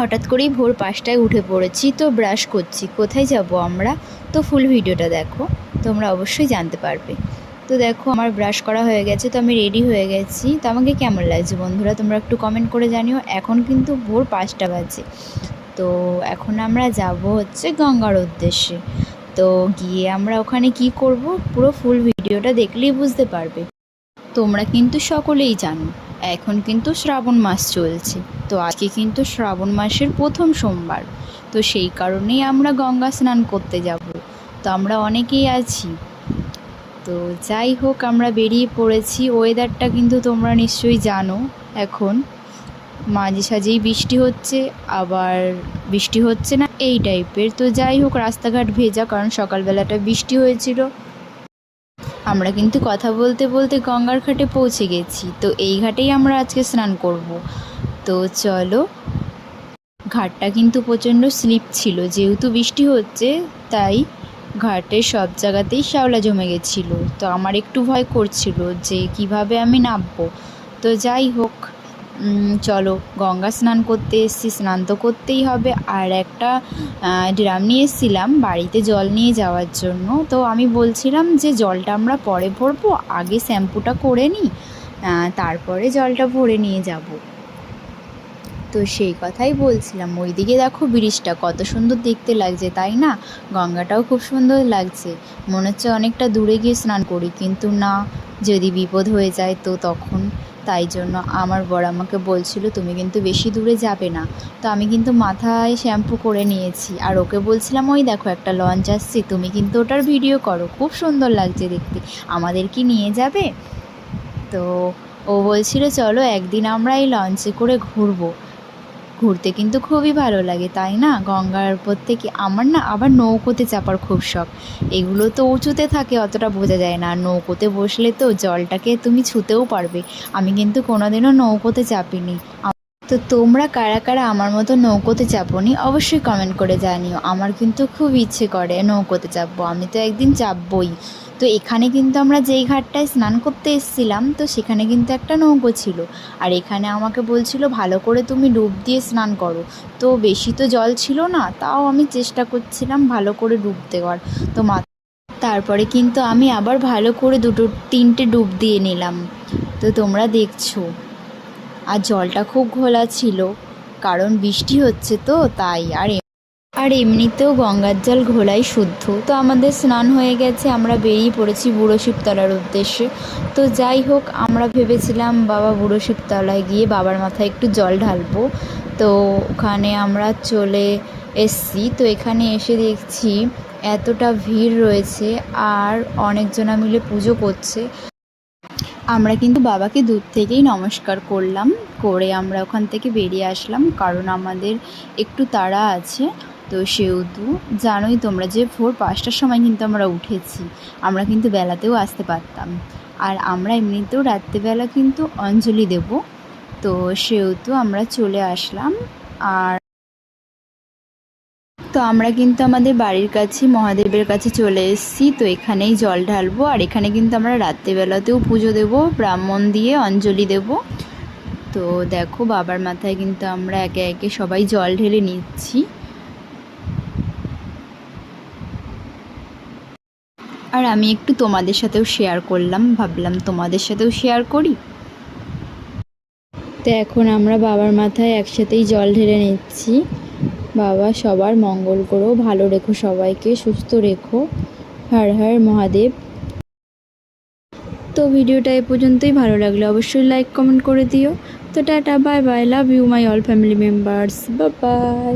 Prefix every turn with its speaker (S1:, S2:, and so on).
S1: হঠাৎ করেই ভোর পাঁচটায় উঠে পড়েছি, তো ব্রাশ করছি। কোথায় যাব আমরা? তো ফুল ভিডিওটা দেখো, তোমরা অবশ্যই জানতে পারবে। তো দেখো, আমার ব্রাশ করা হয়ে গেছে, তো আমি রেডি হয়ে গেছি। তো আমাকে কেমন লাগছে বন্ধুরা? তোমরা একটু কমেন্ট করে জানিও। এখন কিন্তু ভোর পাঁচটা বাজে। তো এখন আমরা যাব হচ্ছে গঙ্গার উদ্দেশ্যে। তো গিয়ে আমরা ওখানে কি করব? পুরো ফুল ভিডিওটা দেখলেই বুঝতে পারবে। তোমরা কিন্তু সকলেই জানো। এখন কিন্তু শ্রাবণ মাস চলছে। তো আজকে কিন্তু শ্রাবণ মাসের প্রথম সোমবার। তো সেই কারণেই আমরা গঙ্গা স্নান করতে যাব। তো আমরা অনেকেই আছি। তো যাই হোক, আমরা বেরিয়ে পড়েছি। ওয়েদারটা কিন্তু তোমরা নিশ্চয়ই জানো এখন। মাঝে সাঝেই বৃষ্টি হচ্ছে, আবার বৃষ্টি হচ্ছে না, এই টাইপের তো যাই হোক, রাস্তাঘাট ভেজা, কারণ সকালবেলাটা বৃষ্টি হয়েছিল। আমরা কিন্তু কথা বলতে বলতে গঙ্গার ঘাটে পৌঁছে গেছি। তো এই ঘাটেই আমরা আজকে স্নান করব। তো চলো, ঘাটটা কিন্তু প্রচণ্ড স্লিপ ছিল। যেহেতু বৃষ্টি হচ্ছে, তাই ঘাটে সব জায়গাতেই শ্যাওলা জমে গেছিল। তো আমার একটু ভয় করছিল যে কীভাবে আমি নামবো। তো যাই হোক চলো গঙ্গা স্নান করতে এসেছি, স্নান তো করতেই হবে। আর একটা ড্রাম নিয়ে এসেছিলাম বাড়িতে জল নিয়ে যাওয়ার জন্য। তো আমি বলছিলাম যে জলটা আমরা পরে ভরবো, আগে শ্যাম্পুটা করে নিই তারপরে জলটা ভরে নিয়ে যাব। তো সেই কথাই বলছিলাম। ওইদিকে দেখো ব্রিজটা কত সুন্দর দেখতে লাগছে, তাই না? গঙ্গাটাও খুব সুন্দর লাগছে। মনে হচ্ছে অনেকটা দূরে গিয়ে স্নান করি, কিন্তু না, যদি বিপদ হয়ে যায় তো তখন তাই জন্য আমার বর আমাকে বলছিল, তুমি কিন্তু বেশি দূরে যাবে না। তো আমি কিন্তু মাথায় শ্যাম্পু করে নিয়েছি। আর ওকে বলছিলাম, ওই দেখো একটা লঞ্চ আসছে, তুমি কিন্তু ওটার ভিডিও করো, খুব সুন্দর লাগছে দেখতে। আমাদের কি নিয়ে যাবে? তো ও বলছিল, চলো একদিন আমরা এই লঞ্চে করে ঘুরবো। ঘুরতে কিন্তু খুবই ভালো লাগে, তাই না? গঙ্গার উপর থেকে আমার না আবার নৌকোতে চাপার খুব শখ। এগুলো তো উঁচুতে থাকে, অতটা বোঝা যায় না। নৌকোতে বসলে তো জলটাকে তুমি ছুতেও পারবে। আমি কিন্তু কোনোদিনও নৌকোতে চাপিনি। তো তোমরা কারা কারা আমার মতো নৌকোতে চাপনি, অবশ্যই কমেন্ট করে জানিও। আমার কিন্তু খুব ইচ্ছে করে নৌকোতে চাপবো। আমি তো একদিন চাপবই। তো এখানে কিন্তু আমরা যেই ঘাটটায় স্নান করতে এসেছিলাম, তো সেখানে কিন্তু একটা নৌকো ছিল। আর এখানে আমাকে বলছিল, ভালো করে তুমি ডুব দিয়ে স্নান করো। তো বেশি তো জল ছিল না, তাও আমি চেষ্টা করছিলাম ভালো করে ডুব দেওয়ার। তো মা, তারপরে কিন্তু আমি আবার ভালো করে দুটো, তিনটে ডুব দিয়ে নিলাম। তো তোমরা দেখছ, আর জলটা খুব ঘোলা ছিল, কারণ বৃষ্টি হচ্ছে তো, তাই আর আর এমনিতেও গঙ্গার জল ঘোলাই শুদ্ধ। তো আমাদের স্নান হয়ে গেছে, আমরা বেরিয়ে পড়েছি বুড়ো শিবতলার উদ্দেশ্যে। তো যাই হোক, আমরা ভেবেছিলাম বাবা বুড়ো শিবতলায় গিয়ে বাবার মাথায় একটু জল ঢালবো। তো ওখানে আমরা চলে এসছি। তো এখানে এসে দেখছি এতটা ভিড় রয়েছে আর অনেকজনা মিলে পুজো করছে। আমরা কিন্তু বাবাকে দূর থেকেই নমস্কার করলাম, করে আমরা ওখান থেকে বেরিয়ে আসলাম। কারণ আমাদের একটু তাড়া আছে। তো সেহেতু জানোই তোমরা যে ভোর পাঁচটার সময় কিন্তু আমরা উঠেছি, আমরা কিন্তু বেলাতেও আসতে পারতাম। আর আমরা এমনিতেও রাত্রেবেলা কিন্তু অঞ্জলি দেব, তো সেহেতু আমরা চলে আসলাম। আর তো আমরা কিন্তু আমাদের বাড়ির কাছে, মহাদেবের কাছে চলে এসেছি, তো এখানেই জল ঢালবো। আর এখানে কিন্তু আমরা রাত্রেবেলাতেও পুজো দেব, ব্রাহ্মণ দিয়ে অঞ্জলি দেব। তো দেখো বাবার মাথায় কিন্তু আমরা একে একে সবাই জল ঢেলে নিচ্ছি। আর আমি একটু তোমাদের সাথেও শেয়ার করলাম, ভাবলাম তোমাদের সাথেও শেয়ার করি। তো এখন আমরা বাবার মাথায় একসাথেই জল ঢেলে নিচ্ছি। বাবা সবার মঙ্গল করো, ভালো রেখো সবাইকে, সুস্থ রেখো। হর হর মহাদেব। তো ভিডিওটা এ পর্যন্তই, ভালো লাগলে অবশ্যই লাইক কমেন্ট করে দিও। তো tata bye bye love you my all family members bye